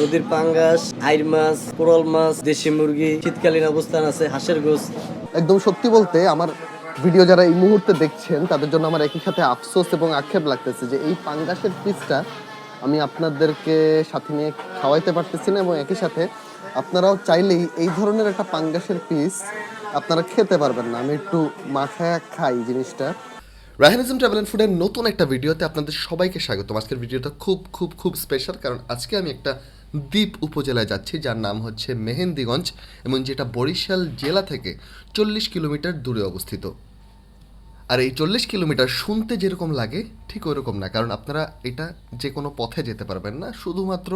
নদীর পাঙ্গাস। আইর মাছ কোরাল মাছ দেশি মুরগি শীতকালীন অবস্থান আছে হাঁসের গোস একদম সত্যি বলতে আমার ভিডিও যারা এই মুহূর্তে দেখছেন তাদের জন্য আমার একই সাথে আফসোস এবং আক্ষেপ লাগতেছে যে এই পাঙ্গাসের পিসটা আমি আপনাদেরকে সাথে নিয়ে খাওয়াইতে পারতেছি না এবং একই সাথে আপনারাও চাইলেই এই ধরনের একটা পাঙ্গাসের পিস আপনারা খেতে পারবেন না। আমি একটু মাথায় খাই জিনিসটা। রাহানিজম ট্রাভেল অ্যান্ড ফুডের নতুন একটা ভিডিওতে আপনাদের সবাইকে স্বাগতম। আজকের ভিডিওটা খুব খুব খুব স্পেশাল কারণ আজকে আমি একটা দ্বীপ উপজেলায় যাচ্ছি, যার নাম হচ্ছে মেহেন্দিগঞ্জ এবং যেটা বরিশাল জেলা থেকে চল্লিশ কিলোমিটার দূরে অবস্থিত। আর এই চল্লিশ কিলোমিটার শুনতে যেরকম লাগে, ঠিক ওরকম না। কারণ আপনারা এটা যে কোনো পথে যেতে পারবেন না। শুধুমাত্র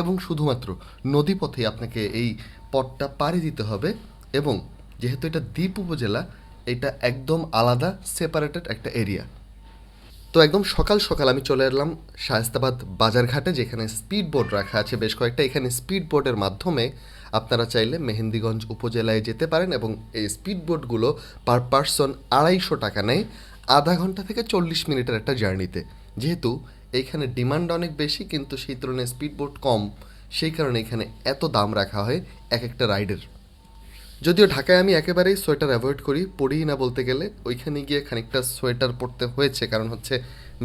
এবং শুধুমাত্র নদী পথেই আপনাকে এই পথটা পাড়ি দিতে হবে এবং যেহেতু এটা দ্বীপ উপজেলা এটা একদম আলাদা সেপারেটেড একটা এরিয়া তো একদম সকাল সকাল আমি চলে এলাম শায়স্তাবাদ বাজারঘাটে, যেখানে স্পিড বোট রাখা আছে বেশ কয়েকটা। এখানে স্পিড বোটের মাধ্যমে আপনারা চাইলে মেহেন্দিগঞ্জ উপজেলায় যেতে পারেন এবং এই স্পিড বোটগুলো পার পার্সন আড়াইশো টাকা নেয়, আধা ঘণ্টা থেকে চল্লিশ মিনিটের একটা জার্নিতে। যেহেতু এইখানে ডিমান্ড অনেক বেশি, কিন্তু সেই তুলনায় স্পিড বোট কম। সেই কারণে এখানে এত দাম রাখা হয় এক একটা রাইডের যদিও ঢাকায় আমি একেবারেই সোয়েটার অ্যাভয়েড করি, পড়িই না বলতে গেলে। ওইখানে গিয়ে খানিকটা সোয়েটার পরতে হয়েছে, কারণ হচ্ছে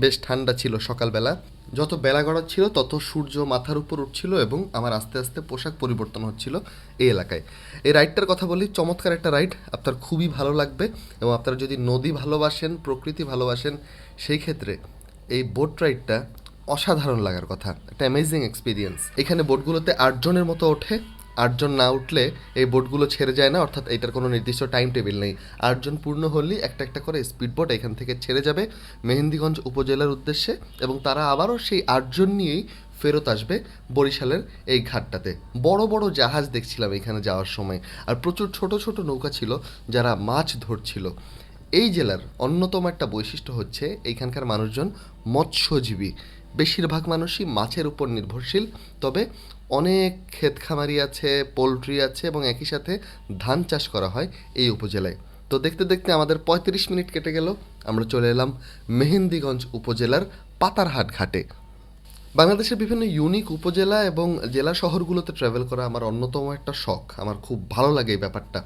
বেশ ঠান্ডা ছিল সকালবেলা। যত বেলা ছিল তত সূর্য মাথার উপর উঠছিল এবং আমার আস্তে আস্তে পোশাক পরিবর্তন হচ্ছিল এই এলাকায়। এই রাইডটার কথা বলি, চমৎকার একটা রাইড। আপনার খুবই ভালো লাগবে এবং আপনারা যদি নদী ভালোবাসেন, প্রকৃতি ভালোবাসেন, সেই ক্ষেত্রে এই বোট রাইডটা অসাধারণ লাগার কথা। একটা অ্যামেজিং এক্সপিরিয়েন্স এখানে বোটগুলোতে আটজনের মতো ওঠে। আটজন না উঠলে এই বোটগুলো ছেড়ে যায় না, অর্থাৎ এটার কোনো নির্দিষ্ট টাইম টেবিল নেই। আটজন পূর্ণ হলেই একটা একটা করে স্পিড বোট এখান থেকে ছেড়ে যাবে মেহেন্দিগঞ্জ উপজেলার উদ্দেশ্যে এবং তারা আবারও সেই আটজন নিয়েই ফেরত আসবে বরিশালের এই ঘাটটাতে। বড় বড় জাহাজ দেখছিলাম এখানে যাওয়ার সময়। আর প্রচুর ছোট ছোট নৌকা ছিল যারা মাছ ধরছিল। এই জেলার অন্যতম একটা বৈশিষ্ট্য হচ্ছে এইখানকার মানুষজন মৎস্যজীবী। বেশিরভাগ মানুষই মাছের উপর নির্ভরশীল, তবে অনেক ক্ষেত খামারি আছে, পোলট্রি আছে এবং একই সাথে ধান চাষ করা হয় এই উপজেলায়। তো দেখতে দেখতে আমাদের পঁয়ত্রিশ মিনিট কেটে গেল, আমরা চলে এলাম মেহেন্দিগঞ্জ উপজেলার পাতারহাট ঘাটে। বাংলাদেশের বিভিন্ন ইউনিক উপজেলা এবং জেলা শহরগুলোতে ট্রাভেল করা আমার অন্যতম একটা শখ। আমার খুব ভালো লাগে এই ব্যাপারটা।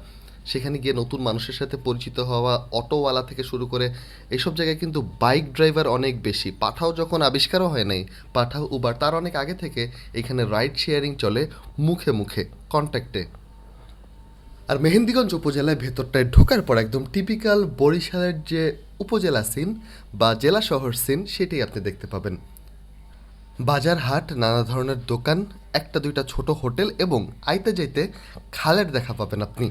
সেখানে গিয়ে নতুন মানুষের সাথে পরিচিত হওয়া, অটোওয়ালা থেকে শুরু করে এইসব জায়গায় কিন্তু বাইক ড্রাইভার অনেক বেশি। পাঠাও যখন আবিষ্কারও হয় নাই, পাঠাও উবার। তার অনেক আগে থেকে এখানে রাইড শেয়ারিং চলে মুখে মুখে, কন্ট্যাক্টে। আর মেহেন্দিগঞ্জ উপজেলায় ভেতরটায় ঢোকার পর একদম টিপিক্যাল বরিশালের যে উপজেলা সিন বা জেলা শহর সিন সেটাই আপনি দেখতে পাবেন। বাজার হাট, নানা ধরনের দোকান, একটা দুইটা ছোট হোটেল এবং আইতে যাইতে খালের দেখা পাবেন আপনি।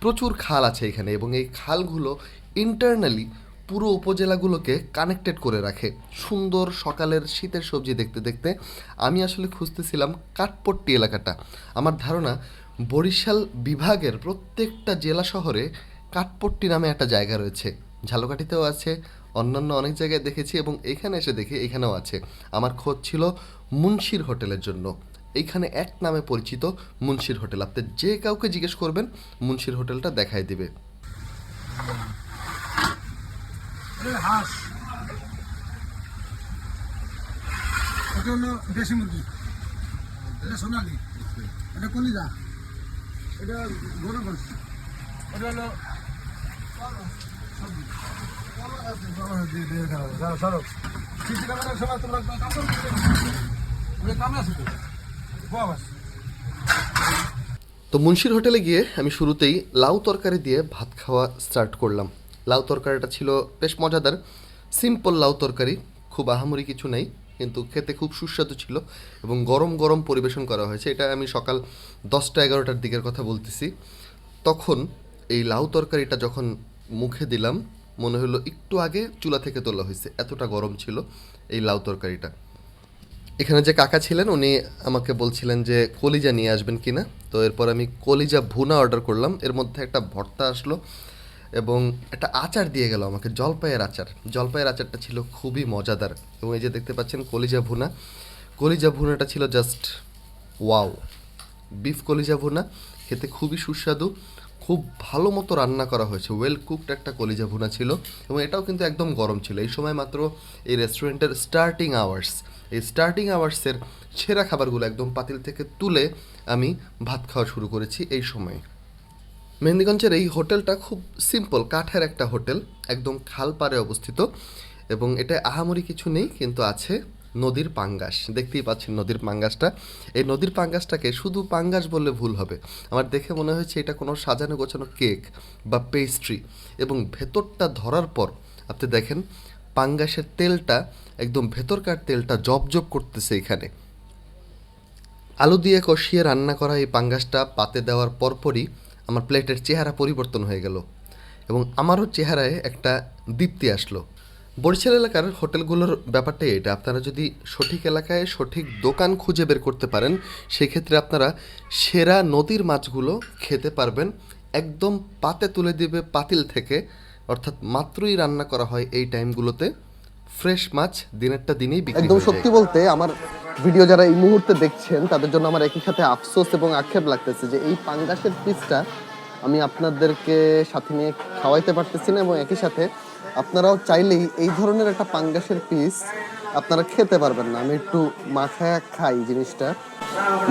প্রচুর খাল আছে এখানে এবং এই খালগুলো ইন্টারনালি পুরো উপজেলাগুলোকে কানেক্টেড করে রাখে। সুন্দর সকালের শীতের সবজি দেখতে দেখতে আমি আসলে খুঁজতেছিলাম কাঠপট্টি এলাকাটা। আমার ধারণা বরিশাল বিভাগের প্রত্যেকটা জেলা শহরে কাঠপট্টি নামে একটা জায়গা রয়েছে। ঝালকাঠিতেও আছে, অন্যান্য অনেক জায়গায় দেখেছি এবং এখানে এসে দেখি এখানেও আছে। আমার খোঁজ ছিল মুন্সির হোটেলের জন্য। এইখানে এক নামে পরিচিত মুন্সির হোটেল। আপনি যে কাউকে জিজ্ঞেস করবেন, মুন্সির হোটেলটা দেখাই দিবে। হাঁস। এটা হলো দেশি মুরগি। এটা সোনালি। এটা এটা গরু বাস তো মুন্সির হোটেলে গিয়ে আমি শুরুতেই লাউ তরকারি দিয়ে ভাত খাওয়া স্টার্ট করলাম। লাউ তরকারিটা ছিল বেশ মজাদার। সিম্পল লাউ তরকারি, খুব আহামরি কিছু নেই, কিন্তু খেতে খুব সুস্বাদু ছিল এবং গরম গরম পরিবেশন করা হয়েছে। এটা আমি সকাল দশটা এগারোটার দিকের কথা বলতেছি। তখন এই লাউ তরকারিটা যখন মুখে দিলাম, মনে হলো একটু আগে চুলা থেকে তোলা হয়েছে, এতটা গরম ছিল এই লাউ তরকারিটা। এখানে যে কাকা ছিলেন, উনি আমাকে বলছিলেন যে, কলিজা নিয়ে আসবেন কিনা? তো এরপর আমি কলিজা ভুনা অর্ডার করলাম। এর মধ্যে একটা ভর্তা আসলো এবং একটা আচার দিয়ে গেল আমাকে, জলপাইয়ের আচার। জলপাইয়ের আচারটা ছিল খুবই মজাদার। এবং এই যে দেখতে পাচ্ছেন, কলিজা ভুনা। কলিজা ভুনাটা ছিল জাস্ট ওয়াও বিফ কলিজা ভুনা। খেতে খুবই সুস্বাদু। খুব ভালো মতো রান্না করা হয়েছে। ওয়েল কুকড একটা কলিজা ভুনা ছিল। এবং এটাও কিন্তু একদম গরম ছিল। এই সময় মাত্র এই রেস্টুরেন্টের স্টার্টিং আওয়ার্স এই স্টার্টিং আওয়ার্সের সেরা খাবারগুলো একদম পাতিল থেকে তুলে আমি ভাত খাওয়া শুরু করেছি এই সময়ে। মেহেন্দিগঞ্জের এই হোটেলটা খুব সিম্পল কাঠের একটা হোটেল, একদম খাল পাড়ে অবস্থিত এবং এটা আহামরি কিছু নেই, কিন্তু আছে নদীর পাঙ্গাস। দেখতেই পাচ্ছেন নদীর পাঙ্গাসটা। এই নদীর পাঙ্গাসটাকে শুধু পাঙ্গাস বললে ভুল হবে। আমার দেখে মনে হয়েছে এটা কোনো সাজানো গোছানো কেক বা পেস্ট্রি এবং ভেতরটা ধরার পর আপনি দেখেন পাঙ্গাসের তেলটা, একদম ভেতরকার তেলটা জবজব করতেছে এখানে। আলু দিয়ে কষিয়ে রান্না করা এই পাঙ্গাসটা পাতে দেওয়ার পরপরই আমার প্লেটের চেহারা পরিবর্তন হয়ে গেল এবং আমারও চেহারায় একটা দীপ্তি আসলো। বরিশাল এলাকার হোটেলগুলোর ব্যাপারটাই এটা। আপনারা যদি সঠিক এলাকায় সঠিক দোকান খুঁজে বের করতে পারেন, সেক্ষেত্রে আপনারা সেরা নদীর মাছগুলো খেতে পারবেন। একদম পাতে তুলে দিবে পাতিল থেকে অর্থাৎ মাত্রই রান্না করা হয় এই টাইমগুলোতে। ফ্রেশ মাছ দিনেরটা দিনেই বিক্রি একদম সত্যি বলতে আমার ভিডিও যারা এই মুহূর্তে দেখছেন তাদের জন্য আমার একই সাথে আফসোস এবং আক্ষেপ লাগতেছে যে এই পাঙ্গাসের পিসটা আমি আপনাদেরকে সাথে নিয়ে খাওয়াইতে পারতেছি না এবং একই সাথে আপনারাও চাইলেই এই ধরনের একটা পাঙ্গাসের পিস আপনারা খেতে পারবেন না। আমি একটু মাথায় খাই জিনিসটা।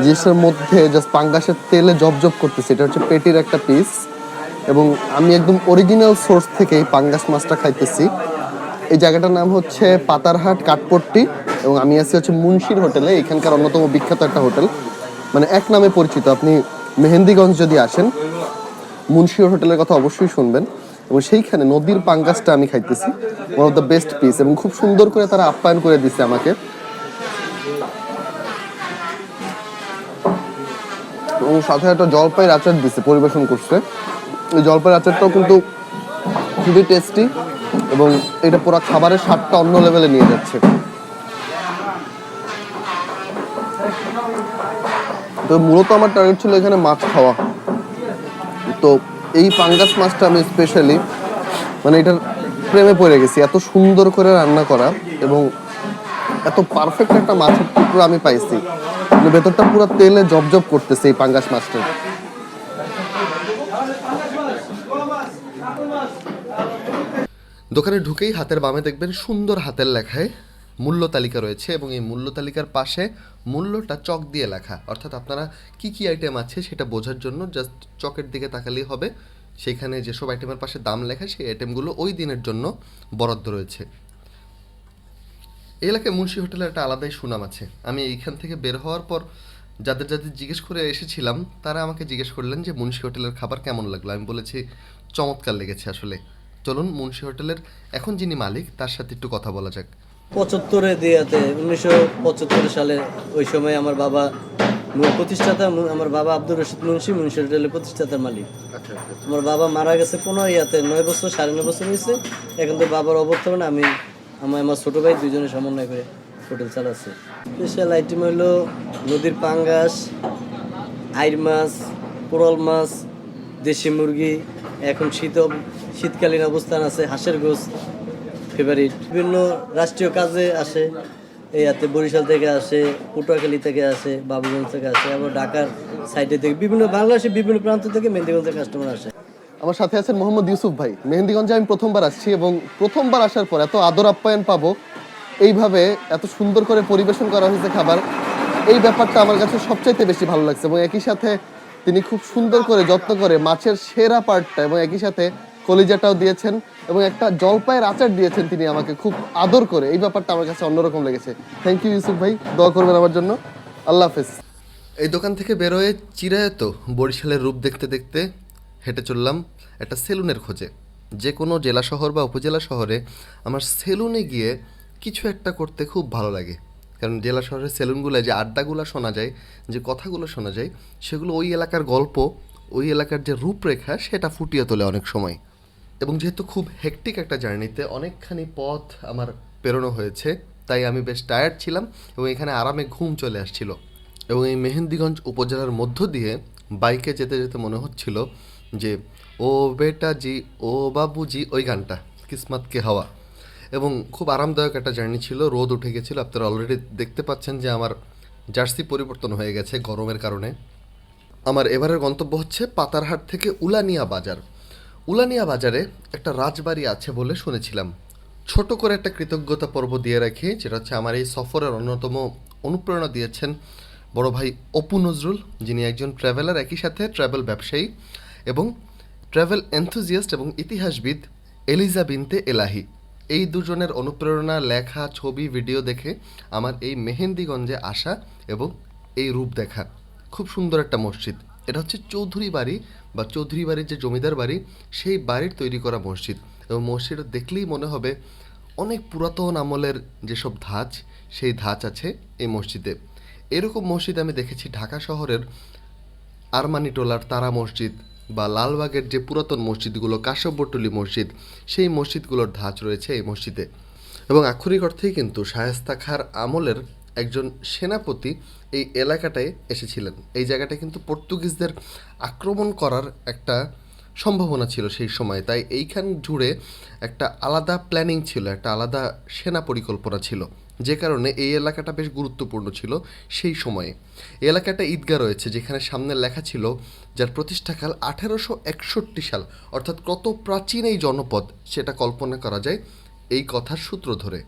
জিনিসটার মধ্যে জাস্ট পাঙ্গাসের তেলে জবজব করতেছে। এটা হচ্ছে পেটির একটা পিস। এবং আমি একদম অরিজিনাল সোর্স থেকে এই পাঙ্গাস মাছটা খাইতেছি। এই জায়গাটার নাম হচ্ছে পাতারহাট কাঠপট্টি এবং আমি আছি হচ্ছে মুন্সির হোটেলে, এখানকার অন্যতম বিখ্যাত একটা হোটেল। মানে এক নামে পরিচিত, আপনি মেহেন্দিগঞ্জ যদি আসেন, মুন্সির হোটেলের কথা অবশ্যই শুনবেন। এবং সেইখানে নদীর পাঙ্গাসটা আমি খাইতেছি one of the best piece এবং খুব সুন্দর করে তারা আপ্যায়ন করে দিচ্ছে আমাকে। এবং সাথে একটা জলপাইয়ের আচার দিছে, পরিবেশন করছে। এই জলপাইয়ের আচারটাও কিন্তু খুবই টেস্টি এবং এটা পুরো খাবারের স্বাদটা অন্য লেভেলে নিয়ে যাচ্ছে। তো মূলত আমার টার্গেট ছিল এখানে মাছ খাওয়া। তো এই পাঙ্গাস মাছটা আমি স্পেশালি মানে এটার প্রেমে পড়ে গেছি, এত সুন্দর করে রান্না করা এবং এত পারফেক্ট একটা মাছের টুকরো আমি পাইছি। মানে ভেতরটা পুরো তেলে জবজব করতেছে এই পাঙ্গাস মাছটা। দোকানে ঢুকেই হাতের বামে দেখবেন সুন্দর হাতের লেখায় মূল্য তালিকা রয়েছে এবং এই মূল্য তালিকার পাশে মূল্যটা চক দিয়ে লেখা। অর্থাৎ আপনারা কি কি আইটেম আছে সেটা বোঝার জন্য জাস্ট চকের দিকে তাকালেই হবে। সেখানে যেসব আইটেমের পাশে দাম লেখা সেই আইটেমগুলো ওই দিনের জন্য বরাদ্দ রয়েছে। এলাকায় মুন্সি হোটেলের একটা আলাদাই সুনাম আছে। আমি এইখান থেকে বের হওয়ার পর যাদের যাদের জিজ্ঞেস করে এসেছিলাম তারা আমাকে জিজ্ঞেস করলেন যে মুন্সি হোটেলের খাবার কেমন লাগল। আমি বলেছি চমৎকার লেগেছে আসলে। চলুন মুন্সি হোটেলের এখন যিনি মালিক তার সাথে একটু কথা বলা যাক। পঁচাত্তরে দিয়াতে উনিশশো পঁচাত্তর সালে ওই সময় আমার বাবা প্রতিষ্ঠাতা আমার বাবা আব্দুর রশিদ মুন্সি মুন্সি হোটেলের প্রতিষ্ঠাতার মালিক। আমার বাবা মারা গেছে কোনো ইয়াতে নয় বছর সাড়ে নয় বছর হয়েছে। এখন তো বাবার অবর্তমানে আমি আমার আমার ছোটো ভাই দুজনে সমন্বয় করে হোটেল চালাচ্ছি স্পেশাল আইটেম হলো নদীর পাঙ্গাস আইর মাছ, কোরাল মাছ, দেশি মুরগি, এখন শীত শীতকালীন অবস্থান আছে, হাঁসের গোস ফেভারিট বিভিন্ন রাষ্ট্রীয় কাজে আসে, এই হাতে বরিশাল থেকে আসে, পটুয়াখালী থেকে আসে, বাবুগঞ্জ থেকে আসে, আবার ঢাকার সাইডে থেকে বিভিন্ন বাংলাদেশের বিভিন্ন প্রান্ত থেকে মেহেন্দিগঞ্জের কাস্টমার আসে। আমার সাথে আছেন মোহাম্মদ ইউসুফ ভাই। মেহেন্দিগঞ্জে আমি প্রথমবার আসছি এবং প্রথমবার আসার পর এত আদর আপ্যায়ন পাবো এইভাবে এত সুন্দর করে পরিবেশন করা হয়েছে খাবার, এই ব্যাপারটা আমার কাছে সবচাইতে বেশি ভালো লাগছে এবং একই সাথে তিনি খুব সুন্দর করে যত্ন করে মাছের সেরা পার্টটা এবং একই সাথে কলিজাটাও দিয়েছেন এবং একটা জলপাইয়ের আচার দিয়েছেন তিনি আমাকে খুব আদর করে। এই ব্যাপারটা আমার কাছে অন্যরকম লেগেছে। থ্যাংক ইউ ইউসুফ ভাই। দোয়া করবেন আমার জন্য। আল্লাহ হাফেজ। এই দোকান থেকে বেরোয় চিরায়ত বরিশালের রূপ দেখতে দেখতে হেঁটে চললাম একটা সেলুনের খোঁজে। যে কোনো জেলা শহর বা উপজেলা শহরে আমার সেলুনে গিয়ে কিছু একটা করতে খুব ভালো লাগে। কারণ জেলা শহরের সেলুনগুলো যে আড্ডাগুলো শোনা যায়, যে কথাগুলো শোনা যায়, সেগুলো ওই এলাকার গল্প, ওই এলাকার যে রূপরেখা, সেটা ফুটিয়ে তোলে অনেক সময়। এবং যেহেতু খুব হেকটিক একটা জার্নিতে অনেকখানি পথ আমার পেরোনো হয়েছে, তাই আমি বেশ টায়ার্ড ছিলাম এবং এখানে আরামে ঘুম চলে আসছিল। এবং এই মেহেন্দিগঞ্জ উপজেলার মধ্য দিয়ে বাইকে যেতে যেতে মনে হচ্ছিল যে, ও বেটা জি, ও বাবুজি ওই গানটা কিসমত কে হাওয়া। এবং খুব আরামদায়ক একটা জার্নি ছিল, রোদ উঠে গেছিল। আপনারা অলরেডি দেখতে পাচ্ছেন যে আমার জার্সি পরিবর্তন হয়ে গেছে গরমের কারণে। আমার এবারের গন্তব্য হচ্ছে পাতারহাট থেকে উলানিয়া বাজার। উলানিয়া বাজারে একটা রাজবাড়ি আছে বলে শুনেছিলাম। ছোট করে একটা কৃতজ্ঞতা পর্ব দিয়ে রাখি, যেটা হচ্ছে আমার এই সফরের অন্যতম অনুপ্রেরণা দিয়েছেন বড় ভাই অপু নজরুল, যিনি একজন ট্রাভেলার একই সাথে ট্রাভেল ব্যবসায়ী এবং ট্রাভেল এনথুজিয়াস্ট এবং ইতিহাসবিদ এলিজা বিনতে এলাহি। এই দুজনের অনুপ্রেরণা, লেখা, ছবি, ভিডিও দেখে আমার এই মেহেন্দিগঞ্জে আসা এবং এই রূপ দেখা। খুব সুন্দর একটা মসজিদ। এটা হচ্ছে চৌধুরী বাড়ি বা চৌধুরী বাড়ির যে জমিদার বাড়ি, সেই বাড়ির তৈরি করা মসজিদ। এবং মসজিদ দেখলেই মনে হবে অনেক পুরাতন আমলের যেসব ধাঁচ, সেই ধাঁচ আছে এই মসজিদে। এরকম মসজিদ আমি দেখেছি ঢাকা শহরের আরমানি আরমানিটোলার তারা মসজিদ বা লালবাগের যে পুরাতন মসজিদগুলো কাশ্যপট্টলি মসজিদ, সেই মসজিদগুলোর ধাঁচ রয়েছে এই মসজিদে। এবং আক্ষরিক অর্থেই কিন্তু শায়েস্তা খার আমলের একজন সেনাপতি এই এলাকাটায় এসেছিলেন। এই জায়গাটা কিন্তু পর্তুগিজদের আক্রমণ করার একটা সম্ভাবনা ছিল সেই সময়। তাই এইখান জুড়ে একটা আলাদা প্ল্যানিং ছিল, একটা আলাদা সেনা পরিকল্পনা ছিল। যে কারণে এই এলাকাটা বেশ গুরুত্বপূর্ণ ছিল সেই সময়ে। এলাকাটা ঈদগাহ রয়েছে, যেখানে সামনে লেখা ছিল যার প্রতিষ্ঠাকাল আঠেরোশো একষট্টি সাল, অর্থাৎ কত প্রাচীন এই জনপদ সেটা কল্পনা করা যায় এই কথার সূত্র ধরে।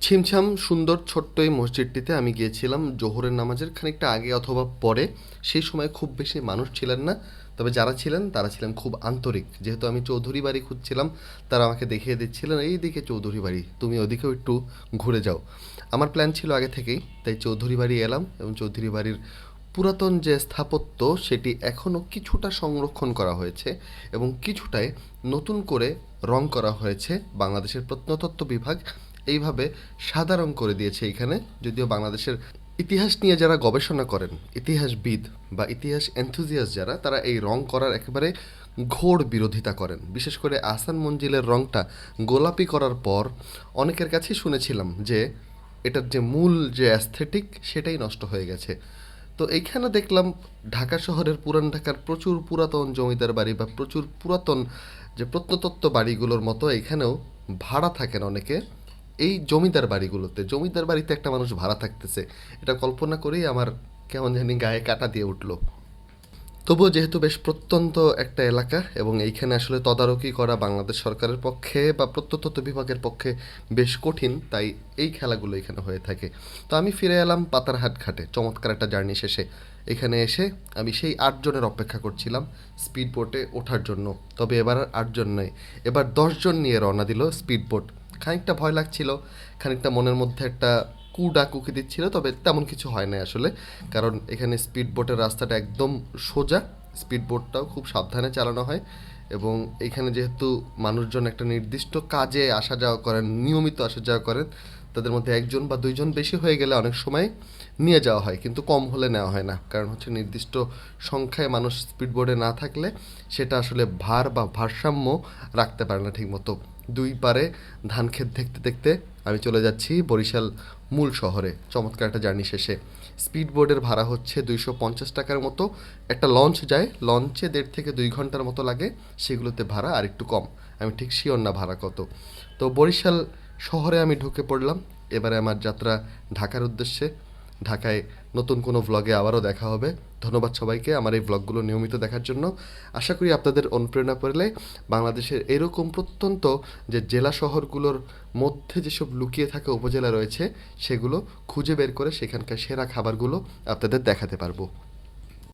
ছিমছাম সুন্দর ছোট্ট এই মসজিদটিতে আমি গিয়েছিলাম, জোহরের নামাজের খানিকটা আগে অথবা পরে। সেই সময় খুব বেশি মানুষ ছিলেন না তবে যারা ছিলেন, তারা ছিলেন খুব আন্তরিক। যেহেতু আমি চৌধুরী বাড়ি খুঁজছিলাম, তারা আমাকে দেখিয়ে দিচ্ছিলেন, এই দিকে চৌধুরী বাড়ি, তুমি ওদিকেও একটু ঘুরে যাও। আমার প্ল্যান ছিল আগে থেকেই, তাই চৌধুরী বাড়ি এলাম এবং চৌধুরী বাড়ির পুরাতন যে স্থাপত্য, সেটি এখনও কিছুটা সংরক্ষণ করা হয়েছে এবং কিছুটায় নতুন করে রং করা হয়েছে বাংলাদেশের প্রত্নতত্ত্ব বিভাগ। এইভাবে সাদা রং করে দিয়েছে এখানে, যদিও বাংলাদেশের ইতিহাস নিয়ে যারা গবেষণা করেন, ইতিহাসবিদ বা ইতিহাস এনথুজিয়াস যারা, তারা এই রং করার একেবারে ঘোর বিরোধিতা করেন। বিশেষ করে আসান মঞ্জিলের রংটা গোলাপি করার পর অনেকের কাছেই শুনেছিলাম যে এটার যে মূল যে অ্যাস্থেটিক সেটাই নষ্ট হয়ে গেছে। তো এইখানে দেখলাম ঢাকা শহরের পুরান ঢাকার প্রচুর পুরাতন জমিদার বাড়ি বা প্রচুর পুরাতন যে প্রত্নতত্ত্ব বাড়িগুলোর মতো এখানেও ভাড়া থাকেন অনেকে। এই জমিদার বাড়িগুলোতে, জমিদার বাড়িতে একটা মানুষ ভাড়া থাকতেছে। এটা কল্পনা করেই আমার কেমন জানি গায়ে কাটা দিয়ে উঠল। তবুও যেহেতু বেশ প্রত্যন্ত একটা এলাকা এবং এইখানে আসলে তদারকি করা বাংলাদেশ সরকারের পক্ষে বা প্রত্যতত্ত্ব বিভাগের পক্ষে বেশ কঠিন, তাই এই খেলাগুলো এখানে হয়ে থাকে। তো আমি ফিরে এলাম পাতারহাট ঘাটে, চমৎকার একটা জার্নি শেষে। এখানে এসে আমি সেই আটজনের অপেক্ষা করছিলাম স্পিড বোটে ওঠার জন্য। তবে এবার আর আটজন নয়, এবার দশজন নিয়ে রওনা দিল স্পিড বোট খানিকটা ভয় লাগছিল, খানিকটা মনের মধ্যে একটা কু ডাকুকি দিচ্ছিল, তবে তেমন কিছু হয় না আসলে। কারণ এখানে স্পিড বোটের রাস্তাটা একদম সোজা স্পিড বোটটাও খুব সাবধানে চালানো হয় এবং এখানে যেহেতু মানুষজন একটা নির্দিষ্ট কাজে আসা যাওয়া করেন, নিয়মিত আসা যাওয়া করেন, তাদের মধ্যে একজন বা দুইজন বেশি হয়ে গেলে অনেক সময় নিয়ে যাওয়া হয়, কিন্তু কম হলে নেওয়া হয় না। কারণ হচ্ছে নির্দিষ্ট সংখ্যায় মানুষ স্পিড বোর্ডে না থাকলে সেটা আসলে ভার বা ভারসাম্য রাখতে পারে না ঠিকমতো। দুই পারে ধান ক্ষেত দেখতে দেখতে আমি চলে যাচ্ছি বরিশাল মূল শহরে। চমৎকার একটা জার্নি শেষে। স্পিড বোর্ডের ভাড়া হচ্ছে দুইশো পঞ্চাশ টাকার মতো। একটা লঞ্চ যায়, লঞ্চে দেড় থেকে দুই ঘণ্টার মতো লাগে, সেগুলোতে ভাড়া আর একটু কম। আমি ঠিক শিওর না ভাড়া কত। তো বরিশাল শহরে আমি ঢুকে পড়লাম। এবারে আমার যাত্রা ঢাকার উদ্দেশ্যে। ঢাকায় নতুন কোনো ভ্লগে আবারও দেখা হবে। ধন্যবাদ সবাইকে আমার এই ব্লগগুলো নিয়মিত দেখার জন্য। আশা করি আপনাদের অনুপ্রেরণা পেলে বাংলাদেশের এরকম প্রত্যন্ত যে জেলা শহরগুলোর মধ্যে যেসব লুকিয়ে থাকা উপজেলা রয়েছে, সেগুলো খুঁজে বের করে সেখানকার সেরা খাবারগুলো আপনাদের দেখাতে পারব।